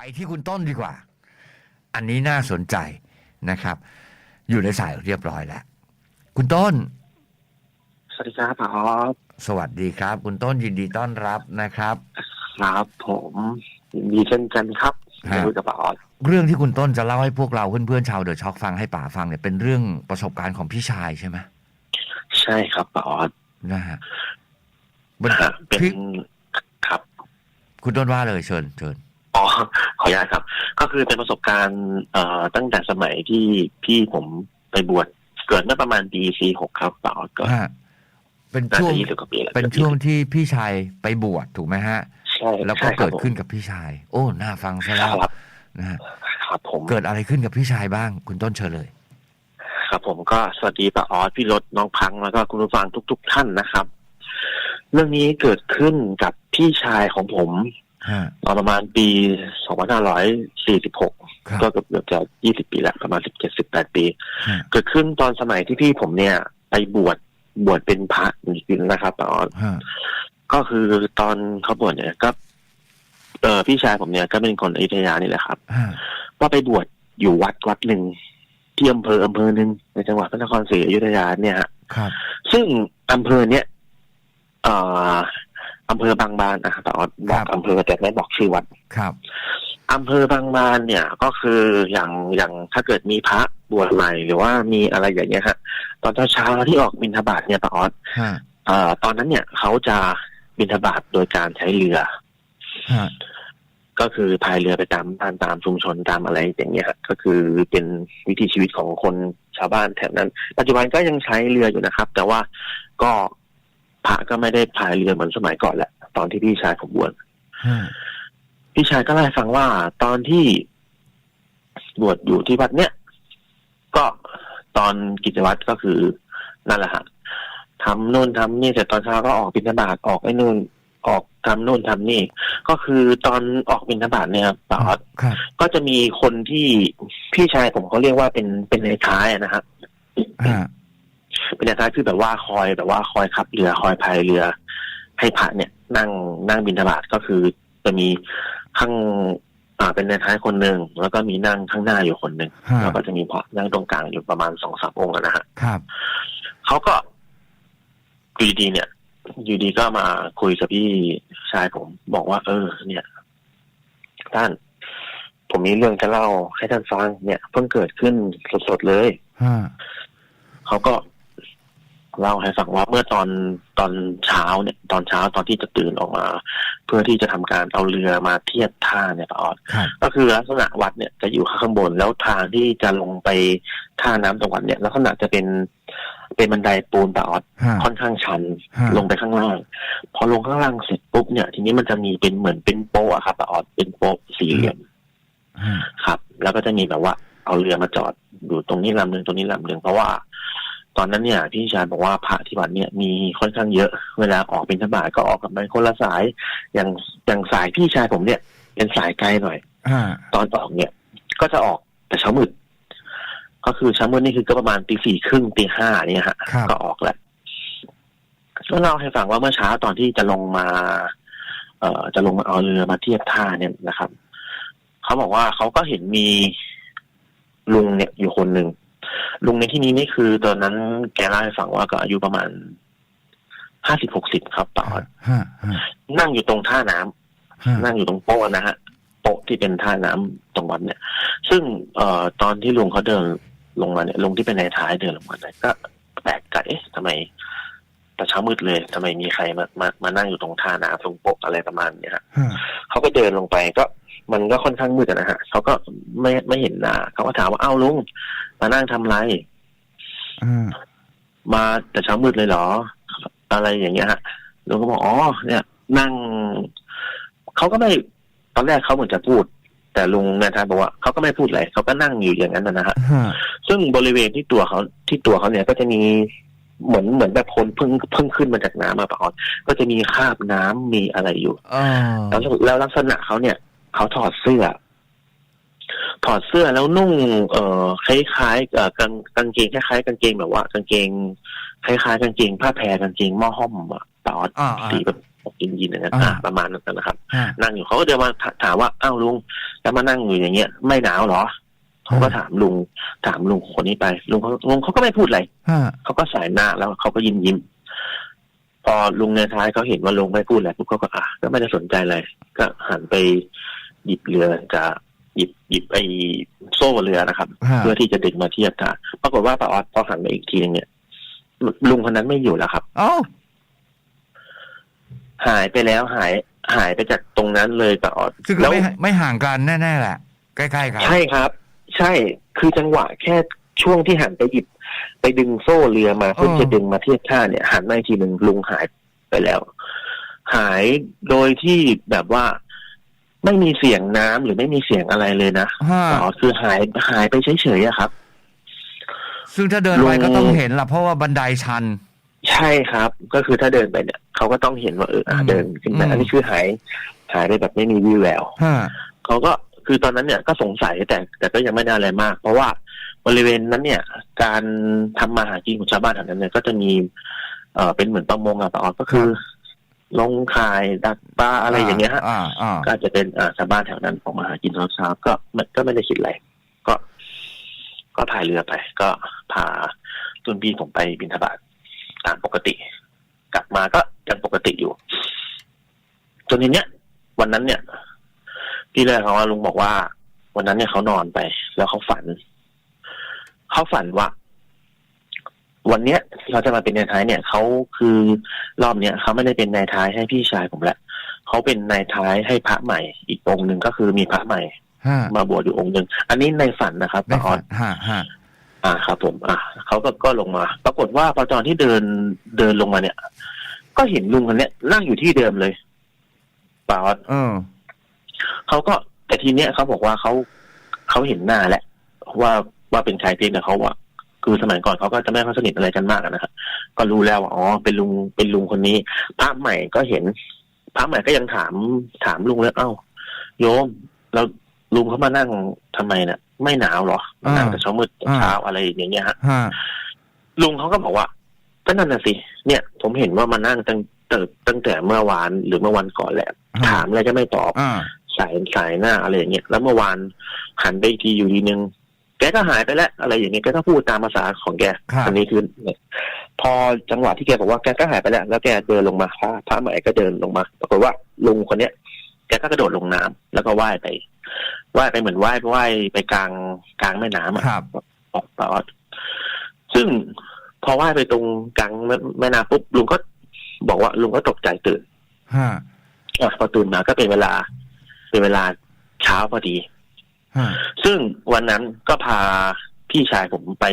ไปที่คุณต้นดีกว่า อันนี้น่าสนใจนะครับ อยู่ในสายเรียบร้อยแล้ว คุณต้น สวัสดีครับพอสวัสดีครับ คุณต้นยินดีต้อนรับนะครับ ครับผมยินดีเช่นกันครับฮะ คุยกับปาออดเรื่องที่คุณต้นจะเล่าให้พวกเราเพื่อนๆชาวเดอะช็อกฟังให้ป่าฟังเนี่ยเป็นเรื่องประสบการณ์ของพี่ชายใช่ไหมใช่ครับปาออดนะฮะมันฮะเป็นพี่ครับ คุณต้นว่าเลยเชิญเชิญ อ๋อขออนุญาตครับ ก็คือเป็นประสบการณ์เอ่อตั้งแต่สมัยที่พี่ผมไปบวชเกิดเมื่อประมาณปีสี่หกครับปาออดก็ฮะเป็นน่าช่วงจะยี่สิบกว่าปีแล้วเป็นช่วงที่พี่ชายไปบวชถูกไหมฮะใช่แล้วก็ใช่ครับเกิดขึ้นกับพี่ชาย โอ้น่าฟังซะแล้วครับนะฮะครับผมเกิดอะไรขึ้นกับพี่ชายบ้าง คุณต้นเชิญเลยครับผมก็สวัสดีป้าออสพี่รถน้องพังแล้วก็คุณผู้ฟังทุก ๆ ท่านนะครับ เรื่องนี้เกิดขึ้นกับพี่ชายของผมฮะ ตอนประมาณปี 2546ครับก็เกือบเกือบจะ 20 ปีแล้วประมาณ 17-18 ปีฮะเกิดขึ้นตอนสมัยที่พี่ผมเนี่ย ไปบวชบวชเป็นพระจริงๆนะครับป้าออสฮะก็คือตอนเขาบวชเนี่ยก็เออพี่ชายผมเนี่ยก็เป็นคนอยุธยานี่แหละครับฮะว่าไปบวชอยู่วัดวัดหนึ่งที่อำเภออำเภอหนึ่งในจังหวัดพระนครศรีอยุธยาเนี่ยฮะครับซึ่งอำเภอเนี้ยเอ่อ อำเภอบางบานนะครับแต่ว่าบอกอำเภอแต่ไม่บอกชื่อวัดครับอำเภอบางบานเนี่ยก็คืออย่างอย่างถ้าเกิดมีพระบวชใหม่หรือว่ามีอะไรอย่างเงี้ยฮะตอนเช้าๆที่ออกบิณฑบาตเนี่ยปะออสฮะเอ่อตอนนั้นเนี่ยเขาจะบิณฑบาตโดยการใช้เรือฮะก็คือพายเรือไปตามบ้านตามชุมชนตามอะไรอย่างเงี้ยฮะก็คือเป็นวิถีชีวิตของคนชาวบ้านแถบนั้น ปัจจุบันก็ยังใช้เรืออยู่นะครับ แต่ว่าก็ พระก็ไม่ได้พายเรือเหมือนสมัยก่อนแหละ ตอนที่พี่ชายผมบวชฮะพี่ชายก็เล่าให้ฟังว่าตอนที่บวชอยู่ที่วัดเนี้ยก็ตอนกิจวัตรก็คือนั่นแหละฮะทำนู่นทำนี่เสร็จตอนเช้าก็ออกบิณฑบาตออกไอ้นู่นออกทำนู่นทำนี่ ก็คือตอนออกบิณฑบาตเนี่ยครับปาออสครับก็จะมีคนที่พี่ชายผมเขาเรียกว่าเป็นเป็นในท้ายอะนะครับฮะ เป็นในท้ายคือแบบว่าคอยแบบว่าคอยขับเรือคอยพายเรือ ให้พระเนี่ยนั่งนั่งบินทบาทก็คือจะมีข้างอ่าเป็นในท้ายคนหนึ่งแล้วก็มีนั่งข้างหน้าอยู่คนหนึ่งฮะแล้วก็จะมีพระนั่งตรงกลางอยู่ประมาณสองสามองค์อะนะฮะครับเขาก็อยู่ดีๆเนี่ย อยู่ดีก็มาคุยกับพี่ชายผมบอกว่า เออ เนี่ย ท่าน ผมมีเรื่องจะเล่าให้ท่านฟังเนี่ยเพิ่งเกิดขึ้นสดๆเลยฮะเขาก็ เล่าให้ฟังว่าเมื่อตอนตอนเช้าเนี่ย ตอนเช้าตอนที่จะตื่นออกมา เพื่อที่จะทำการเอาเรือมาเทียบท่าเนี่ยป้าออดครับก็คือลักษณะวัดเนี่ยจะอยู่ข้างบนแล้วทางที่จะลงไปท่าน้ำตรงวัดเนี่ยลักษณะจะเป็นเป็นบันไดปูนป้าออดฮะค่อนข้างชันฮะลงไปข้างล่าง พอลงข้างล่างเสร็จปุ๊บเนี่ย ทีนี้มันจะมีเป็นเหมือนเป็นโป๊ะอะครับป้าออดเป็นโป๊ะสี่เหลี่ยมฮะครับ แล้วก็จะมีแบบว่าเอาเรือมาจอดอยู่ตรงนี้ลำหนึ่งตรงนี้ลำหนึ่งเพราะว่า ตอนนั้นเนี่ยพี่ชายบอกว่าพระที่วัดเนี่ยมีค่อนข้างเยอะ เวลาออกเป็นทบาทก็ออกกับมันคนละสาย อย่างอย่างสายพี่ชายผมเนี่ย เป็นสายไกลหน่อยฮะตอนออกเนี่ย ก็จะออกแต่เช้ามืดก็คือเช้ามืดนี่คือก็ประมาณตีสี่ครึ่งตีห้าเนี่ยฮะครับก็ออกแหละก็เล่าให้ฟังว่าเมื่อเช้าตอนที่จะลงมา เอ่อจะลงมาเอาเรือมาเทียบท่าเนี่ยนะครับเขาบอกว่าเขาก็เห็นมีลุงเนี่ยอยู่คนหนึ่ง ลุงในที่นี้นี่คือตอนนั้นแกเล่าให้ฟังว่าก็อายุประมาณห้าสิบหกสิบครับต่อฮะฮะฮะนั่งอยู่ตรงท่าน้ำฮะนั่งอยู่ตรงโป๊ะนะฮะโป๊ะที่เป็นท่าน้ำตรงวัดเนี่ย ซึ่งเอ่อตอนที่ลุงเขาเดินลงมาเนี่ยลุงที่เป็นในายท้ายเดินลงมาเนี่ยก็แปลกใจเอ๊ะทำไมแต่เช้ามืดเลยทำไมมีใครมามามานั่งอยู่ตรงท่าน้ำตรงโป๊ะอะไรประมาณเนี้ยฮะฮะเขาก็เดินลงไปก็ มันก็ค่อนข้างมืดอะนะฮะเขาก็ไม่ไม่เห็นหน้าเขาก็ถามว่าเอ้าลุงมานั่งทำไรอ่ามาแต่เช้ามืดเลยเหรอ อะไรอย่างเงี้ยฮะลุงก็บอกอ๋อเนี่ย นั่งเขาก็ไม่ตอนแรกเขาเหมือนจะพูด แต่ลุงนายทานบอกว่าเขาก็ไม่พูดอะไรเขาก็นั่งอยู่อย่างนั้นนะฮะฮะซึ่งบริเวณที่ตัวเขาที่ตัวเขาเนี่ยก็จะมีเหมือนเหมือนแบบคนเพิ่งเพิ่งขึ้นมาจากน้ำมาปะออนก็จะมีคราบน้ำมีอะไรอยู่อ๋อแล้วแล้วลักษณะเขาเนี่ย เขาถอดเสื้อ ถอดเสื้อแล้วนุ่ง เอ่อคล้ายๆเอ่อกางกางเกงคล้ายๆกางเกงแบบว่ากางเกงคล้ายๆกางเกงผ้าแพรกางเกงหม้อห้อมอะตอดอ่าอ่า สีแบบยินยินๆอย่างนั้นอ่า อะประมาณนั้นนะครับฮะนั่งอยู่เขาก็เดินมาถถามว่าอ้าวลุงแต่แล้วมานั่งอยู่อย่างเงี้ย ไม่หนาวเหรอเขาก็ถามลุง ถามลุงคนนี้ไปลุงเขาลุงเขาก็ไม่พูดอะไร ฮะ เขาก็สายหน้าแล้วเขาก็ยิ้มยิ้มพอลุงในท้ายเขาเห็นว่าลุงไม่พูดอะไรปุ๊บเขาก็อะก็ไม่ได้สนใจอะไรก็หันไป หยิบเรือจะหยิบหยิบไอ้โซ่เรือนะครับ ฮะ เพื่อที่จะดึงมาเทียบท่าปรากฏว่าป้าออดพอหันไปอีกทีนึงเนี่ยลุงคนนั้นไม่อยู่แล้วครับ เอ้าหายไปแล้วหายหายไปจากตรงนั้นเลยป้าออดซึ่งก็แล้ว ไม่ไม่ห่างกันแน่ๆแหละ ใกล้ๆกัน ใช่ครับ ใช่คือจังหวะแค่ช่วงที่หันไปหยิบ ไปดึงโซ่เรือมาเพื่อเออ จะดึงมาเทียบท่าเนี่ยหันมาอีกทีหนึ่งลุงหายไปแล้ว หายโดยที่แบบว่า ไม่มีเสียงน้ำหรือไม่มีเสียงอะไรเลยนะฮะอ๋อคือหายหายไปเฉยๆอะครับ ซึ่งถ้าเดินไปลุงก็ต้องเห็นละเพราะว่าบันไดชัน ใช่ครับ ก็คือถ้าเดินไปเนี่ยเขาก็ต้องเห็นว่าเอออะอืมเดินขึ้นไปอืมอันนี้คือหายหายไปแบบไม่มีวี่แววฮะเขาก็คือตอนนั้นเนี่ยก็สงสัยแต่แต่ก็ยังไม่ได้อะไรมาก เพราะว่าบริเวณนั้นเนี่ย การทำมาหากินของชาวบ้านแถวนั้นเนี่ยก็จะมี เอ่อเป็นเหมือนประมงอะปะออดก็คือ ลงข่ายดักปลาอะไรอย่างเงี้ยฮะอ่าอ่าก็อาจจะเป็นอ่าชาวบ้านแถวนั้นออกมาหากินตอนเช้าก็ไม่ก็ไม่ได้คิดอะไรก็ ก็พายเรือไป ก็พาตุนพี่ผมไปบินทบาทตามปกติ กลับมาก็ยังปกติอยู่ จนทีเนี้ย วันนั้นเนี่ยพี่เลยเขาว่าลุงบอกว่า วันนั้นเนี่ยเขานอนไป แล้วเขาฝัน เขาฝันว่า วันเนี้ยเราจะมาเป็นนายท้ายเนี่ยเขาคือรอบเนี้ยเขาไม่ได้เป็นนายท้ายให้พี่ชายผมละเขาเป็นนายท้ายให้พระใหม่ อีกองค์หนึ่งก็คือมีพระใหม่ฮะมาบวชอยู่องค์หนึ่งอันนี้ในฝันนะครับได้ป้าออฝัสนฮะฮะอ่าครับ ผม อ่าเขาก็ก็ลงมา ปรากฏว่าพอตอนที่เดินเดินลงมาเนี่ย ก็เห็นลุงคนเนี้ยนั่งอยู่ที่เดิมเลยป้าออสเออเขาก็แต่ทีเนี้ยเขาบอกว่าเขาเขาเห็นหน้าแล้วว่าว่าเป็นใครเพียงแต่เขาว่า คือสมัยก่อนเขาก็จะไม่ค่อยสนิทอะไรกันมากอะนะครับก็รู้แล้วว่าอ๋อเป็นลุงเป็นลุงคนนี้พระใหม่ก็เห็นพระใหม่ก็ยังถามถามลุงเลยเอ้า โยมแล้วลุงเขามานั่งทำไมเนี่ยไม่หนาวเหรอมานั่งแต่เช้ามืดแต่เช้าอะไรอย่างเงี้ยฮะฮะลุงเขาก็บอกว่าก็นั่นน่ะสิ เนี่ย ผมเห็นว่ามานั่งตั้งแต่ตั้งแต่เมื่อวานหรือเมื่อวันก่อนแหละ ถามอะไรก็ไม่ตอบอ่าสายสายหน้าอะไรอย่างเงี้ยแล้วเมื่อวานหันไปอีกทีอยู่ดีนึง แกก็หายไปแล้วอะไรอย่างเงี้ยแกก็พูดตามภาษาของแกครับ อันนี้คือเนี่ยพอจังหวะที่แกบอกว่าแกก็หายไปแล้ว แล้วแกเดินลงมาพระพระใหม่ก็เดินลงมาปรากฏว่าลุงคนเนี้ยแกก็กระโดดลงน้ำแล้วก็ว่ายไปว่ายไปเหมือนว่ายว่ายไปกลางกลางแม่น้ำอะ ครับ ออกปอดซึ่งพอว่ายไปตรงกลางแม่แม่น้ำปุ๊บลุงก็บอกว่าลุงก็ตกใจตื่นฮะ อะพอตื่นมาก็เป็นเวลา เป็นเวลาเช้าพอดีฮะ ซึ่งวันนั้นก็พาพี่ชายผมไป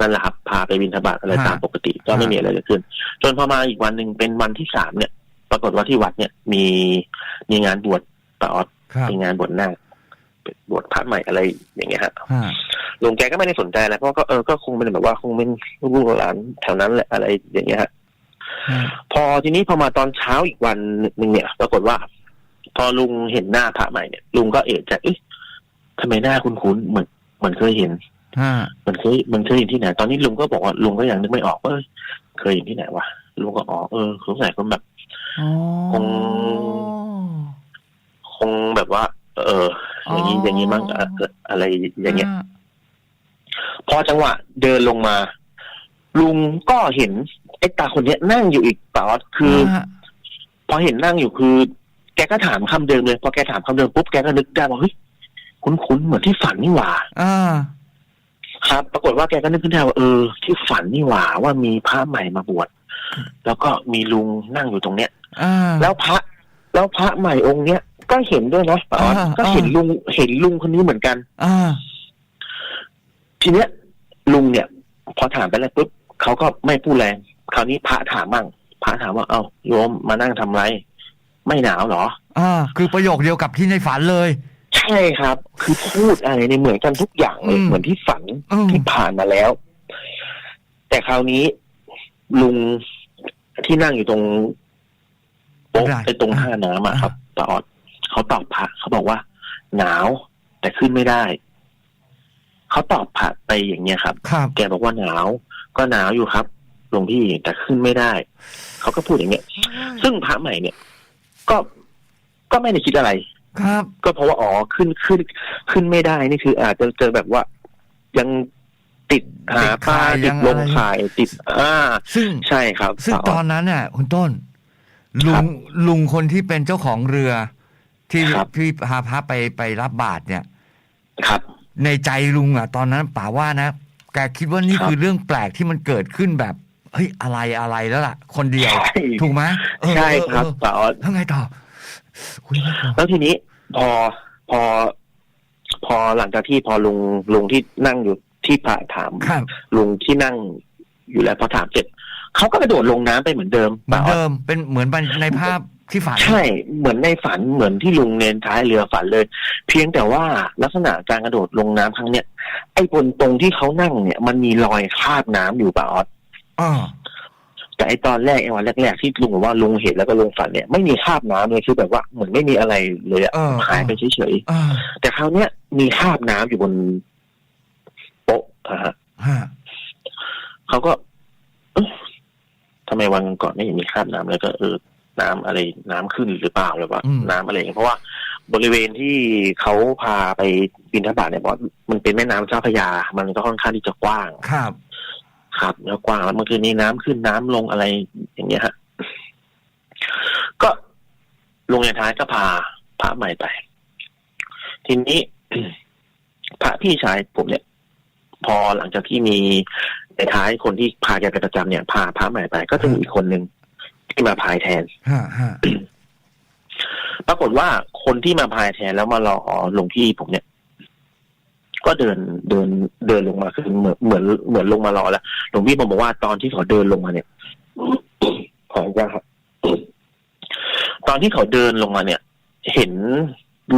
นั่นแหละครับ พาไปบินทบาทอะไรตามปกติ ก็ไม่มีอะไรเกิดขึ้น จนพอมาอีกวันหนึ่งเป็นวันที่สามเนี่ย ปรากฏว่าที่วัดเนี่ย มีมีงานบวชปาออดครับมีงานบวชนาคเป็นบวชพระใหม่อะไรอย่างเงี้ยฮะฮะลุงแกก็ไม่ได้สนใจอะไรเพราะก็เออก็คงเป็นแบบว่าคงเป็นลูกหลานแถวนั้นแหละอะไรอย่างเงี้ยฮะฮะพอทีนี้พอมาตอนเช้าอีกวันหนึ่งเนี่ย ปรากฏว่า พอลุงเห็นหน้าพระใหม่เนี่ย ลุงก็เอะใจเอ๊ะ ทำไมหน้าคุ้นๆเหมือนเหมือนเคยเห็นฮะมันเคยมันเคยเห็นที่ไหน ตอนนี้ลุงก็บอกว่าลุงก็ยังนึกไม่ออกว่าเอ้ยเคยเห็นที่ไหนวะลุงก็อ๋อเออสงสัยคนแบบอ๋อคงคงแบบว่า เออ อย่างนี้อย่างนี้มั้งอะอะไรอย่างเงี้ยพอจังหวะ เดินลงมา ลุงก็เห็นไอ้ตาคนเนี้ยนั่งอยู่อีกปอดคือฮะพอเห็นนั่งอยู่คือ แกก็ถามคำเดิมเลย พอแกถามคำเดิมปุ๊บแกก็นึกได้ว่าเฮ้ย คุ้นๆเหมือนที่ฝันนี่หว่าอ่าครับ ปรากฏว่าแกก็นึกขึ้นได้ว่าเออ ที่ฝันนี่หว่าว่ามีพระใหม่มาบวชแล้วก็มีลุงนั่งอยู่ตรงเนี้ยอ่าแล้วพระ แล้วพระใหม่องค์เนี้ยก็เห็นด้วยนะปอดอ่าก็เห็นลุงเห็นลุงคนนี้เหมือนกันอ่าทีเนี้ย ลุงเนี่ย พอถามไปแล้วปุ๊บเขาก็ไม่พูดแรงคราวนี้พระถามมั่งพระถามว่าเอ้าโยมมานั่งทำไร ไม่หนาวเหรออ่าคือประโยคเดียวกับที่ในฝันเลย ใช่ครับ คือพูดอะไรในยเหมือนกันทุกอย่างเลยอืมเหมือนที่ฝันอืมที่ผ่านมาแล้ว แต่คราวนี้ ลุงที่นั่งอยู่ตรงโป๊ะไอ้ตรงท่าน้ำอะครับตอดเขาตอบพระเขาบอกว่า หนาวแต่ขึ้นไม่ได้เขาตอบพระไปอย่างเงี้ยครับครับ แกบอกว่าหนาว ก็หนาวอยู่ครับหลวงพี่แต่ขึ้นไม่ได้ เขาก็พูดอย่างเงี้ย ซึ่งพระใหม่เนี่ย ก็ก็ไม่ได้คิดอะไร ครับ ก็เพราะว่าอ๋อขึ้นขึ้นขึ้นไม่ได้นี่คือ อาจจะเจอแบบว่ายังติดหาปลาติติดดข่ายลยังงอะไรข่ายติด อ่า ซึ่งใช่ครับ ซึ่งป๋าตอนนั้นน่ะคุณต้น ลุครังบลุงคนที่เป็นเจ้าของเรือ ที่ครับพี่พาพระไปไปรับบาตรเนี่ย ครับ ในใจลุงอะ ตอนนั้นป๋าว่านะแกคิดว่านี่ครับคือเรื่องแปลกที่มันเกิดขึ้นแบบเฮ้ยอะไรอะไรแล้วล่ะ คนเดียวใช่ถูกไหมเออใช่เออครับเออป๋าแล้วไงต่ออุ้ยน่ากลัว แล้วทีนี้พอพอ พอหลังจากที่พอลุงลุงที่นั่งอยู่ที่พระถามครับ ลุงที่นั่งอยู่แล้วพอถามเสร็จเขาก็กระโดดลงน้ำไปเหมือนเดิมเหมือนป๋าเดิมเป็นเหมือนในภาพที่ฝันใช่เหมือนในฝันเหมือนที่ลุงเนนท้ายเรือฝันเลย เพียงแต่ว่าลักษณะการกระโดดลงน้ำครั้งเนี้ยไอ้บนตรงที่เขานั่งเนี่ย มันมีรอยคราบน้ำอยู่ป่ะออสอ๋อ แต่ไอ้ตอนแรกไอ้วันแรก ๆ ที่ลุงบอกว่าลุงเห็นแล้วก็ลุงฝันเนี่ยไม่มีคราบน้ำเลยคือแบบว่าเหมือนไม่มีอะไรเลยอะเออหายไปเฉยอ่าๆแต่คราวเนี้ยมีคราบน้ำอยู่บนโต๊ะอะฮะฮะเขาก็เอ๊ะทำไมวันก่อนไม่เห็นมีคราบน้ำแล้วก็เออน้ำอะไรน้ำขึ้นหรือเปล่าหรือว่าน้ำอะไรอย่างเงี้ยเพราะว่าบริเวณที่เขาพาไปบินทบาทเนี่ยเพราะมันเป็นแม่น้ำเจ้าพระยา มันก็ค่อนข้างที่จะกว้าง ครับ ครับแล้วกว้างแล้วเมื่อคืนนี้น้ำขึ้นน้ำลงอะไรอย่างเงี้ยฮะก็ลงในท้ายก็พาพระใหม่ไป ทีนี้พระพี่ชายผมเนี่ย พอหลังจากที่มีในท้ายคนที่พาแกไปประจำเนี่ย พาพระใหม่ไป ก็จะมีอีกคนหนึ่งที่มาพายแทนฮะฮะปรากฏว่าคนที่มาพายแทนแล้วมารอหลวงพี่ผมเนี่ย ก็เดินเดินเดินลงมาคือเหมือนเหมือนเหมือนลงมารอแล้วหลวงพี่ผมบอกว่าตอนที่เขาเดินลงมาเนี่ยขออนุญาตครับตอนที่เขาเดินลงมาเนี่ย เห็น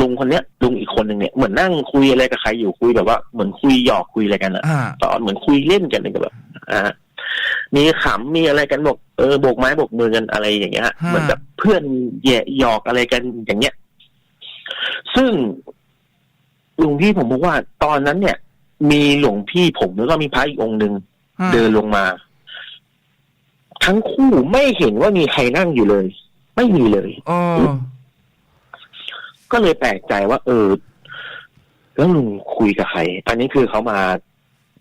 ลุงคนเนี้ยลุงอีกคนหนึ่งเนี่ยเหมือนนั่งคุยอะไรกับใครอยู่คุยแบบว่าเหมือนคุยหยอกคุยอะไรกันอะอ่าตอนเหมือนคุยเล่นกันเลยแบบอ่ามีขำมีอะไรกันบอกเออโบกไม้โบกมือกันอะไรอย่างเงี้ยฮะฮะเหมือนแบบเพื่อนแย่หยอกอะไรกันอย่างเงี้ย ซึ่ง หลวงพี่ผมบอกว่า ตอนนั้นเนี่ย มีหลวงพี่ผมแล้วก็มีพระอีกองค์หนึ่งฮะเดินลงมา ทั้งคู่ไม่เห็นว่ามีใครนั่งอยู่เลย ไม่มีเลยเออก็เลยแปลกใจว่า เออ แล้วลุงคุยกับใคร อันนี้คือเขามา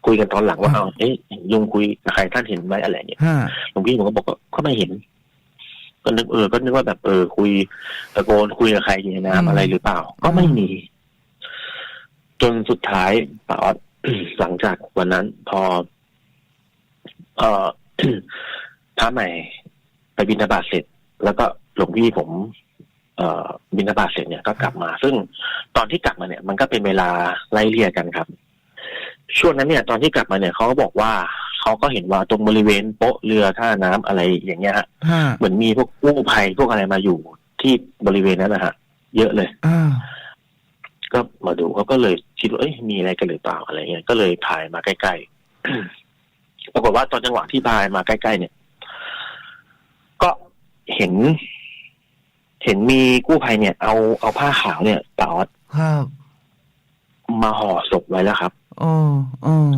คุยกันตอนหลังว่าอ่าเอาเอ๊ะลุงคุยกับใครท่านเห็นไหมอะไรเงี้ยฮะหลวงพี่ผมก็บอกว่าก็ไม่เห็น ก็นึกเออ ก็นึกว่าแบบเออคุยตะโกนคุยกับใครอยู่ในน้ำอะไรหรือเปล่า ก็ไม่มี จนสุดท้ายป้าออดหลังจากวันนั้น พอ เอ่อพระใหม่ไปบิณฑบาตเสร็จ แล้วก็หลวงพี่ผม เอ่อบิณฑบาตเสร็จเนี่ยก็กลับมา ซึ่งตอนที่กลับมาเนี่ย มันก็เป็นเวลาไล่เลี่ยกันครับ ช่วงนั้นเนี่ย ตอนที่กลับมาเนี่ยเขาก็บอกว่าเขาก็เห็นว่าตรงบริเวณโป๊ะเรือท่าน้ำอะไรอย่างเงี้ยฮะฮะเหมือนมีพวกกู้ภัยพวกอะไรมาอยู่ที่บริเวณนั้นนะฮะ เยอะเลยอ่า ก็มาดูเขาก็เลยคิดว่าเอ้ยมีอะไรกันหรือเปล่าอะไรเงี้ยก็เลยพายมาใกล้ๆปรากฏว่าตอนจังหวะที่พายมาใกล้ๆเนี่ย ก็เห็น เห็นมีกู้ภัยเนี่ย เอาเอาผ้าขาวเนี่ยต่อดครับมาห่อศพไว้แล้วครับอ๋ออ๋อ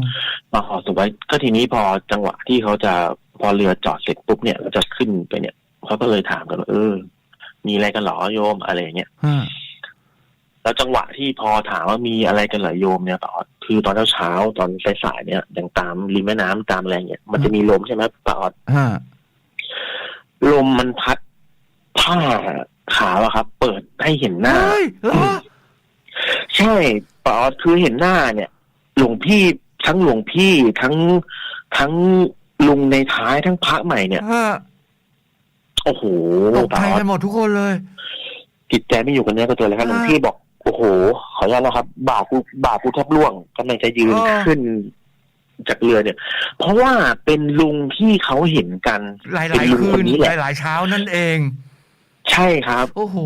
มาห่อศพไว้ ก็ทีนี้พอจังหวะที่เขาจะพอเรือจอดเสร็จปุ๊บเนี่ยเราจะขึ้นไปเนี่ยเขาก็เลยถามกันว่าเออ มีอะไรกันเหรอโยมอะไรอย่างเงี้ยฮะ แล้วจังหวะที่พอถามว่ามีอะไรกันเหรอโยมเนี่ยต่อคือตอนเช้าๆตอนสายๆเนี่ยอย่างตามริมแม่น้ำตามอะไรเนี่ยมันจะมีลมใช่ไหมต่อฮะลมมันพัดผ้าขาวอะครับ เปิดให้เห็นหน้าเฮ้ยเหรอใช่ต่อคือเห็นหน้าเนี่ย หลวงพี่ทั้งหลวงพี่ทั้งทั้งลุงในท้ายทั้งพระใหม่เนี่ยฮะโอ้โหตกใจต่อกันหมดทุกคนเลยจิตใจไม่อยู่กันเนี้ยก็เจอแล้วครับหลวงพี่บอก โอ้โห ขออนุญาตนะครับบ่ากูบ่ากูแทบร่วงกำลังจะยืนอ๋อ ขึ้นจากเรือเนี่ย เพราะว่าเป็นลุงที่เขาเห็นกัน หลายหเป็ลายนลุงคืคนนนี้แหหละลายหลายเช้านั่นเอง ใช่ครับ โอ้โห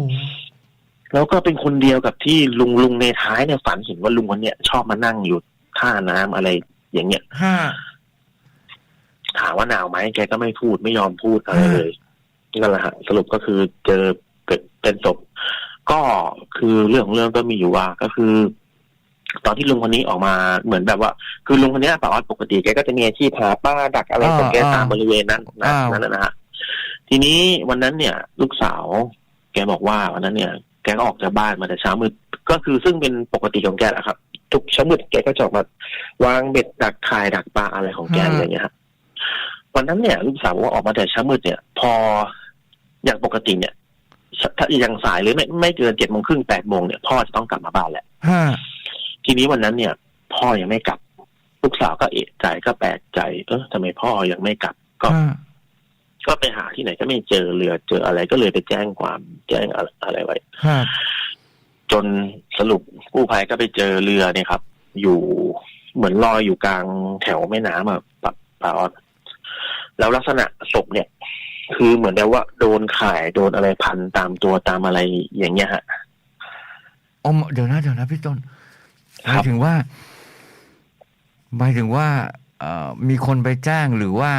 แล้วก็เป็นคนเดียวกับที่ลุงลุงในท้ายเนี่ยฝันเห็นว่าลุงคนเนี้ยชอบมานั่งอยู่ท่าน้ำอะไร อย่างเงี้ยฮะ ถามว่าหนาวไหมแกก็ไม่พูดไม่ยอมพูดอะไรเลยนั่นแหละฮะสรุปก็คือเจอเกิดเป็นศพ ก็คือเรื่องของเรื่องก็มีอยู่ว่าก็คือ ตอนที่ลุงคนนี้ออกมาเหมือนแบบว่า คือลุงคนเนี้ยปกติปกติแกก็จะมีอาชีพหาป้าดักอะไรของแกอ่าตามบริเวณนั้นนะอ่านั่นั่นนะฮะทีนี้วันนั้นเนี่ย ลูกสาว แกบอกว่าวันนั้นเนี่ย แกก็ออกจากบ้านมาแต่เช้ามืดก็คือซึ่งเป็นปกติของแกแหละครับ ทุกเช้ามืดแกก็จะออกมาวางเบ็ดดักข่ายดักปลาอะไรของแกฮะอะไรอย่างเงี้ยครับวันนั้นเนี่ยลูกสาวบอกว่าออกมาแต่เช้ามืดเนี่ย พออย่างปกติเนี่ย ถ้าอย่างสายหรือไม่ไม่เกินเจ็ดโมงครึ่งแปดโมงเนี่ยพ่อจะต้องกลับมาบ้านแหละฮะทีนี้วันนั้นเนี่ย พ่อยังไม่กลับ ลูกสาวก็เอะใจก็แปลกใจ เออทำไมพ่อยังไม่กลับก็ฮะก็ไปหาที่ไหนก็ไม่เจอเรือเจออะไรก็เลยไปแจ้งความแจ้งอะไรอะไรไว้ฮะจนสรุปกู้ภัยก็ไปเจอเรือเนี่ยครับ อยู่เหมือนลอยอยู่กลางแถวแม่น้ำอะปะปะออดแล้วลักษณะศพเนี่ย คือเหมือนแบบว่าโดนข่ายโดนอะไรพันตามตัวตามอะไรอย่างเงี้ยฮะอมเดี๋ยวนะเดี๋ยวนะพี่ต้นหครัมายบถึงว่าหมายถึงว่าเอ่อมีคนไปแจ้งหรือว่า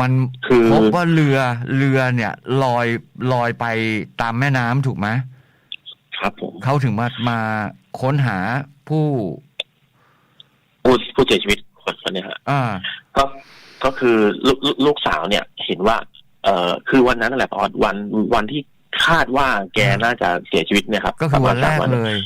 มันคือพบว่าเรือเรือเนี่ยลอยลอยไปตามแม่น้ำถูกไหมครับผมเขาถึงมามาค้นหาผู้ผู้ผู้เสียชีวิตคนคนเนี้ยฮะอ่าก็ก็คือลูกลูกลูกสาวเนี่ย เห็นว่า เอ่อคือวันนั้นนั่นแหละปะออดวันวันที่คาดว่าแกน่าจะเสียชีวิตเนี่ยครับก็คือวันแรกประมาณสามเลย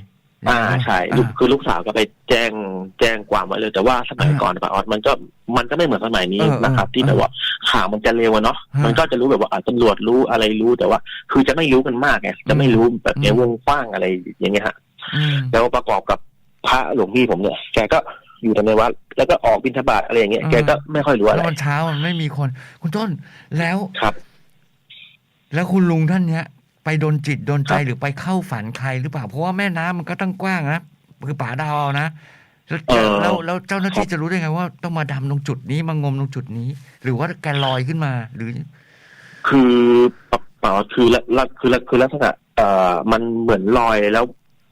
อ่าใช่ลูกอ่าคือลูกสาวก็ไปแจ้งแจ้งความไว้เลย แต่ว่าสมัยอ่าก่อนปะออดมันก็มันก็ไม่เหมือนสมัยนี้เออเออนะครับ ที่แบบว่าข่าวมันจะเร็วอะเนาะฮะมันก็จะรู้แบบว่าอะตำรวจรู้อะไรรู้แต่ว่า คือจะไม่รู้กันมากไงจะไม่รู้แบบในอืมวงกว้างอะไรอย่างเงี้ยฮะอืมแล้วประกอบกับพระหลวงพี่ผมเนี่ยแกก็ อยู่แต่ในวัด แล้วก็ออกบิณฑบาตอะไรอย่างเงี้ยแกก็ไม่ค่อยรู้อะไรแล้วมันเช้ามันไม่มีคน คุณต้นแล้วครับ แล้วคุณลุงท่านเนี้ย ไปโดนจิตโดนใจครับหรือไปเข้าฝันใครหรือเปล่า เพราะว่าแม่น้ำมันก็ตั้งกว้างนะคือป่าดาวเอานะแล้วเออแล้วแล้วเจ้าหน้าที่ครับจะรู้ได้ไงว่าต้องมาดำตรงจุดนี้มางมตรงจุดนี้ หรือว่าแกลอยขึ้นมาหรือ คือปะเปล่าคือละละคือละคือลักษณะเอ่อมันเหมือนลอยแล้ว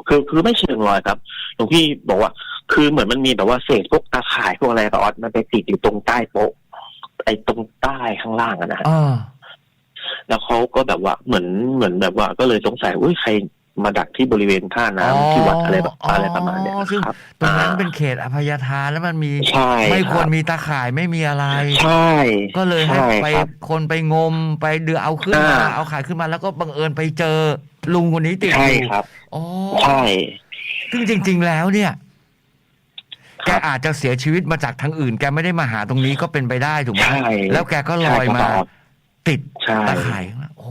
คือคือไม่เชิงลอยครับหลวงพี่บอกว่า คือเหมือนมันมีแบบว่าเศษพวกตาข่ายพวกอะไรปะออดมันไปติดอยู่ตรงใต้โป๊ะไอ้ตรงใต้ข้างล่างอะนะฮะอ่าแล้วเขาก็แบบว่าเหมือนเหมือนแบบว่า ก็เลยสงสัยอุ้ยใครมาดักที่บริเวณท่าน้ำที่วัดอะไรแบบอะไรประมาณเนี้ยอ๋อซึ่งครับตรงนั้นอ่าเป็นเขตอภัยทานแล้วมันมีใช่ไม่ควรบมีตาข่ายไม่มีอะไร ใช่ ก็เลยให้ช่ไปครับ คนไปงมไปเดือเอาขึ้นมาอ่า เอาข่ายขึ้นมาแล้วก็บังเอิญไปเจอลุงคนนี้ติดอใช่ยู่ครับ อ๋อใช่ ซึ่งจริง ๆ แล้วเนี่ยค แกรับอาจจะเสียชีวิตมาจากทางอื่น แกไม่ได้มาหาตรงนี้ก็เป็นไปได้ถูกไหมใช่แล้วแกก็ลอยใช่มาครับติดใช่ตาข่ายข้างล่างโอ้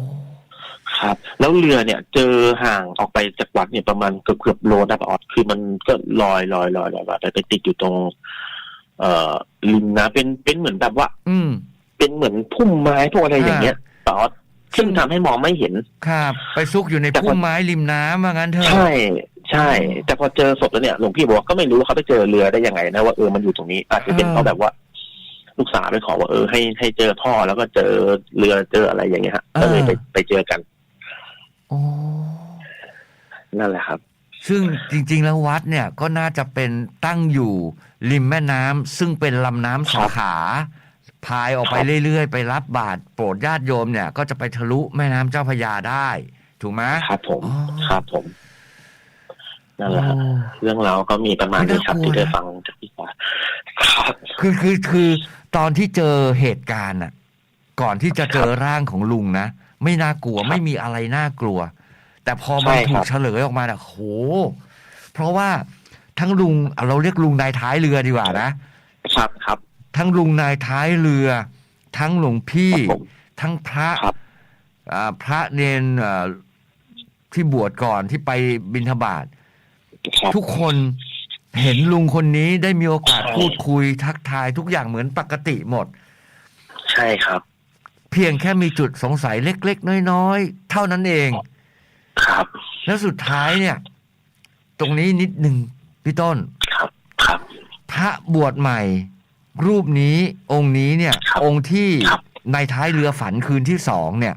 ครับ แล้วเรือเนี่ย เจอห่างออกไปจากวัดเนี่ยประมาณเกือบเกือบโลนะปะออดคือมันก็ลอยลอยลอยลอยลอยไปไปติดอยู่ตรง เอ่อริมนะเป็นเป็นเหมือนแบบว่า อืม เป็นเหมือนพุ่มไม้พวกอะไรอย่างเงี้ยปะออดซึ่งทำให้มองไม่เห็น ครับ ไปซุกอยู่ในแต่พอพุ่มไม้ริมน้ำว่างั้นเถอะ ใช่ ใช่ แต่พอเจอศพแล้วเนี่ยหลวงพี่บอกว่าก็ไม่รู้ว่าเขาไปเจอเรือได้ยังไงนะว่าเออมันอยู่ตรงนี้ อาจจะเป็นเพราะแบบว่า ลูกสาวไปขอว่าเออให้ให้เจอพ่อแล้วก็เจอเรือเจออะไรอย่างเงี้ยฮะก็เลยไปไปเจอกันโอ้นั่นแหละครับ ซึ่งจริง ๆ แล้ววัดเนี่ยก็น่าจะเป็นตั้งอยู่ริมแม่น้ำซึ่งเป็นลำน้ำสาขาพายออกไปครับเรื่อยๆ ไปรับบาตรโปรดญาติโยมเนี่ย ก็จะไปทะลุแม่น้ำเจ้าพระยาได้ ถูกไหมครับผมอ๋อครับผม นั่นแหละฮะโอ้เรื่องราวก็มีประมาณนี้ครับไม่น่ากลัวที่ได้นะฟังจากพี่ปาครับคือคือคือตอนที่เจอเหตุการณ์น่ะ ก่อนที่จะเจอร่างของลุงนะไม่น่ากลัวครับไม่มีอะไรน่ากลัว แต่พอมันใช่ครับถูกเฉลยออกมาเนี่ยโห เพราะว่าทั้งลุงอะเราเรียกลุงนายท้ายเรือดีกว่านะครับครับ ทั้งลุงนายท้ายเรือ ทั้งหลวงพี่ครับผมทั้งพระครับอ่าพระเนนอ่าที่บวชก่อนที่ไปบิณฑบาตครับ ทุกคนเห็นลุงคนนี้ได้มีโอกาสใช่พูดคุยทักทายทุกอย่างเหมือนปกติหมด ใช่ครับ เพียงแค่มีจุดสงสัยเล็ก ๆ น้อยๆ เท่านั้นเอง ครับ แล้วสุดท้ายเนี่ย ตรงนี้นิดหนึ่งพี่ต้น ครับ ครับ พระบวชใหม่ รูปนี้องค์นี้เนี่ยครับองค์ที่ครับในท้ายเรือฝันคืนที่สองเนี่ย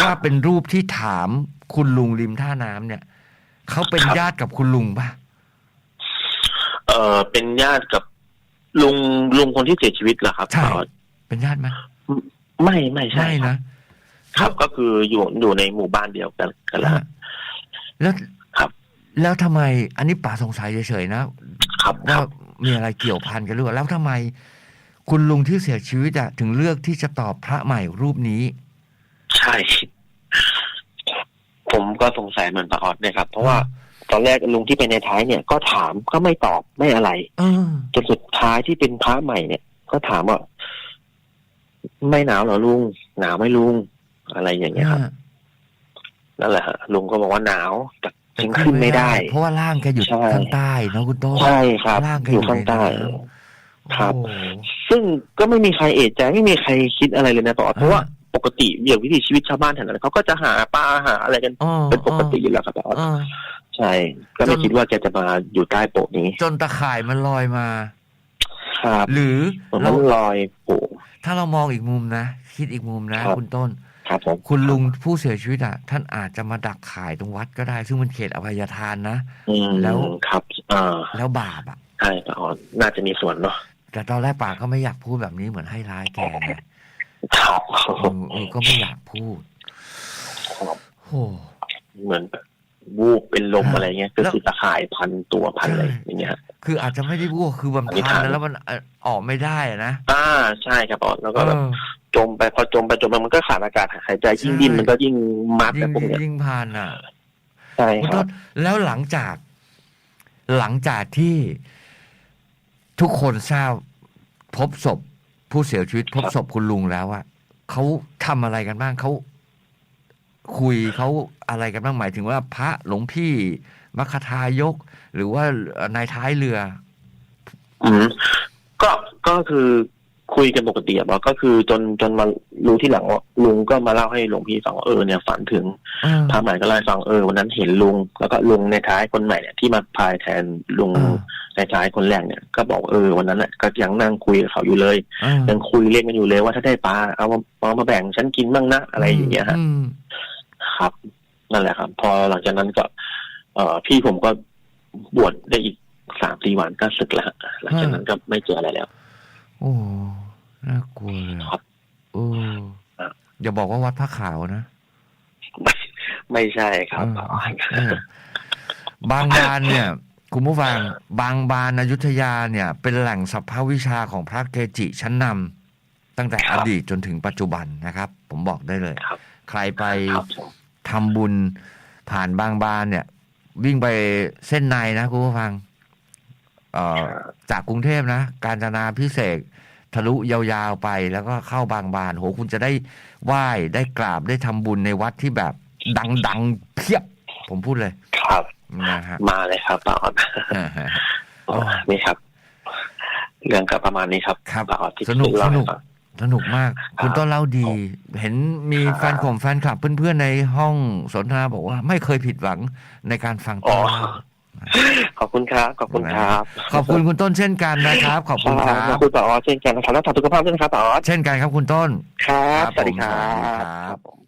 ว่าเป็นรูปที่ถามคุณลุงริมท่าน้ำเนี่ย เขาเป็นครับญาติกับคุณลุงป่ะ เอ่อเป็นญาติกับลุงลุงคนที่เสียชีวิตเหรอครับใช่ อ๋อเป็นญาติไหมไม่ไม่ใช่ไม่ครับนะ ครับก็คืออยู่อยู่ในหมู่บ้านเดียวกันกันแล้ว แล้วครับ แล้วทำไม อันนี้ป่าสงสัยเฉยๆนะครับคว่ารับ มีอะไรเกี่ยวพันกันหรือเปล่าแล้วทำไม คุณลุงที่เสียชีวิตอะถึงเลือกที่จะตอบพระใหม่รูปนี้ ใช่ ผมผมก็สงสัยเหมือนป้าออดเนี่ยครับ เพราะว่าตอนแรกลุงที่ไปในท้ายเนี่ยก็ถามก็ไม่ตอบไม่อะไรเออจนสุดท้ายที่เป็นพระใหม่เนี่ย ก็ถามว่าไม่หนาวเหรอลุง หนาวไหมลุง อะไรอย่างเงี้ยครับนั่นแหละฮะลุงก็บอกว่าหนาวแต่ยังขึ้นไม่ได้ เพราะว่าร่างแกอยู่ใช่ข้างใต้เนอะคุณโต้นใช่ครับร่างแกอยู่ข้างใต้ในน้ำครับโอ้โหซึ่งก็ไม่มีใครเอะใจไม่มีใครคิดอะไรเลยนะต่อเพราะว่า ปกติอย่างวิถีชีวิตชาวบ้านแถวนั้นเขาก็จะหาปลาหาอะไรกันอ๋อเป็นปกติอยู่แล้วครับต่อเออใช่ ก็ไม่จนคิดว่าแกจะมาอยู่ใต้โปะนี้ จนตะข่ายมันลอยมาครับหรือมันเราลอยโปะถ้าเรามองอีกมุมนะ คิดอีกมุมนะครับคุณต้นครับผมคุณลุงผู้เสียชีวิตอะ ท่านอาจจะมาดักข่ายตรงวัดก็ได้ ซึ่งมันเขตอภัยทานนะอืมแล้วครับอ่าแล้วบาปอะใช่ต่อน่าจะมีส่วนเนาะแต่ตอนแรกป่าก็ไม่อยากพูดแบบนี้เหมือนให้ร้ายแกไง ครับเออเออก็ไม่อยากพูดโอ้เหมือนแบบวูบเป็นลมฮะอะไรเงี้ยก็แล้วคือตะข่ายพันตัวพันอะไรใช่อย่างเงี้ยฮะคืออาจจะไม่ได้พูดคือมันอันนี้พันทางแล้วมันเอ่อออกไม่ได้อะนะอ่าใช่ครับอ๋อแล้วก็แบบเออจมไปพอจมไปจมไปมันก็ขาดอากาศหายใจยิ่งใช่ดิ้นมันก็ยิ่งมัดยิ่แต่งพวกเนี้ยยิ่งพันอะใช่คุณครัต้บนแล้วหลังจาก หลังจากที่ทุกคนทราบพบศพ ผู้เสียชีวิตพบศพคุณลุงแล้วอะเขาทำอะไรกันบ้างเขาคุยเขาอะไรกันบ้างหมายถึงว่าพระหลวงพี่มัคคทายก หรือว่านายท้ายเรือ อืมก็ก็คือ คุยกันปกติอะก็คือจนจนมารู้ที่หลังว่าลุงก็มาเล่าให้หลวงพี่ฟังว่าเออเนี่ยฝันถึงเออพระใหม่ก็เล่าให้ฟังเออวันนั้นเห็นลุง แล้วก็ลุงในท้ายคนใหม่เนี่ยที่มาพายแทนลุงเออในท้ายคนแรกเนี่ย ก็บอกเออวันนั้นน่ะก็ยังนั่งคุยกับเขาอยู่เลยเออยังคุยเรียกกันอยู่เลยว่าถ้าได้ปลาเอามาเอามาแบ่งฉันกินบ้างนะอะไรอย่างเงี้ยฮะมครับ นั่นแหละครับ พอหลังจากนั้นก็ เอ่อพี่ผมก็บวชได้อีกสามสี่วันก็ศึกแล้วฮะหลังจากนั้นก็ไม่เจออะไรแล้ว โอ้ น่ากลัวเลยครับโอ้ครับ อย่าบอกว่าวัดพระขาวนะไม่ไม่ใช่ครับ เออเออบางบานเนี่ย คุณผู้ฟังบางบานอยุธยาเนี่ย เป็นแหล่งสัพพวิชาของพระเกจิชั้นนำตั้งแต่อดีตจนถึงปัจจุบันนะครับ ผมบอกได้เลย ครับใครไป ครับผมทำบุญผ่านบางบานเนี่ย วิ่งไปเส้นในนะคุณผู้ฟังเอ่อ จากกรุงเทพนะ การจนาพิเศษกทะลุยาวๆไปแล้วก็เข้าบางบานโหคุณจะได้ไหว้ได้กราบได้ทำบุญในวัดที่แบบดังๆเพียบ ผมพูดเลย ครับนะฮะมาเลยครับป้าออดโอ้นี่ครับ เรื่องก็ประมาณนี้ครับครับป้าออดที่สนุกเล่าสนุให้กฟังสนุกมาก คุณต้นเล่าดี เห็นมีครับแฟนข่มแฟนคลับเพื่อนๆในห้องสนทนาบอกว่าไม่เคยผิดหวังในการฟังอ๋ต้อนเล่า ขอบคุณครับขอบคุณครับ ขอบคุณคุณต้นเช่นกันนะครับ ขอบคุณครัขอบบคุณป้าออดเช่นกันนะครับแล้วทำสุขภาพด้วยนะครับป้าออดเช่นกันครับคุณต้นครับครับสวัสดีครัผมสวัสดีครับบครับผม